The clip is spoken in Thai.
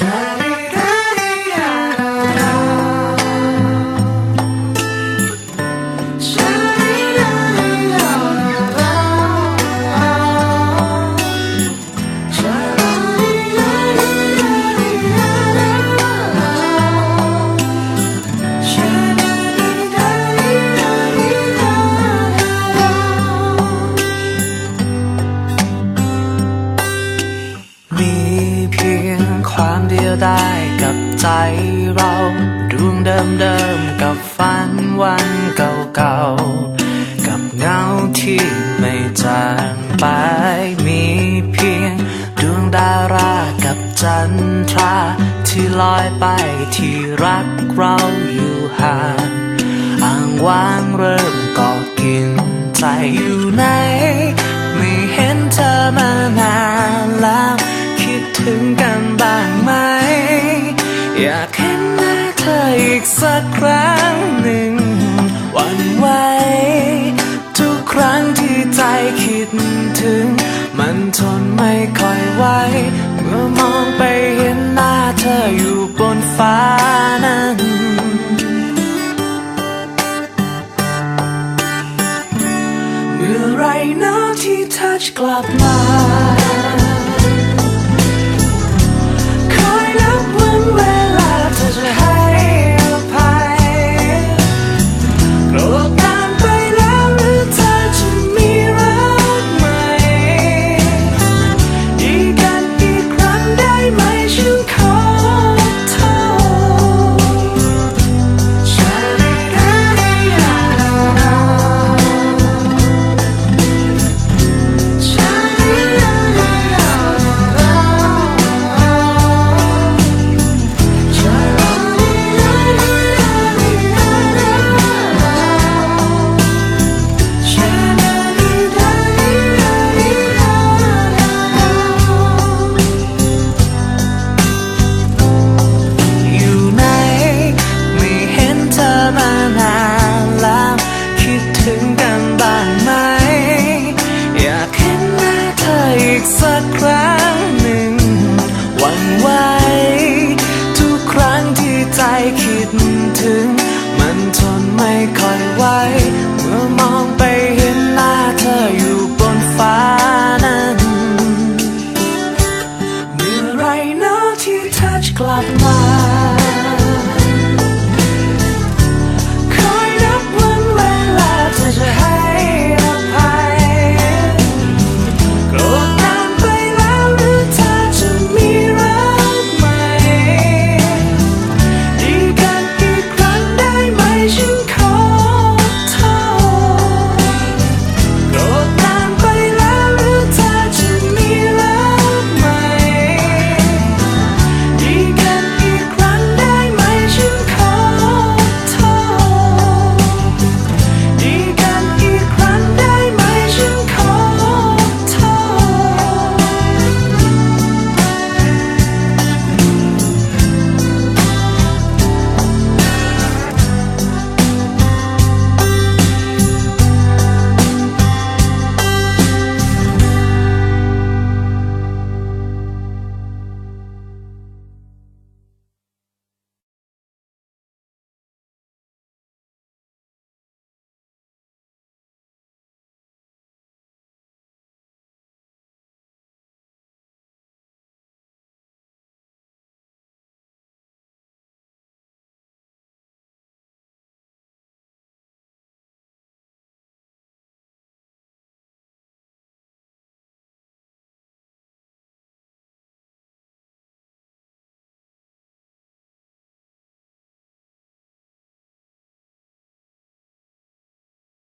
มี เดียวดายกับใจเราดวงเดิมๆกับฝันวันเก่าๆกับเงาที่ไม่จางไปมีเพียง ดวงดารากับจันทราที่ลอยไปที่รักเราอยู่ห่างอ่างว่างเริ่มก่อกินใจอยู่ไหนไม่เห็นเธอมานาน กสักครั้งหนึ่งวันไหวทุกครั้งที่ใจคิดถึง มันทนไม่ค่อยไหวเมื่อมองไปเห็นหน้าเธออยู่บนฟ้านั้นเมื่อไรนาะที่ทัชกลับมา คิดถึ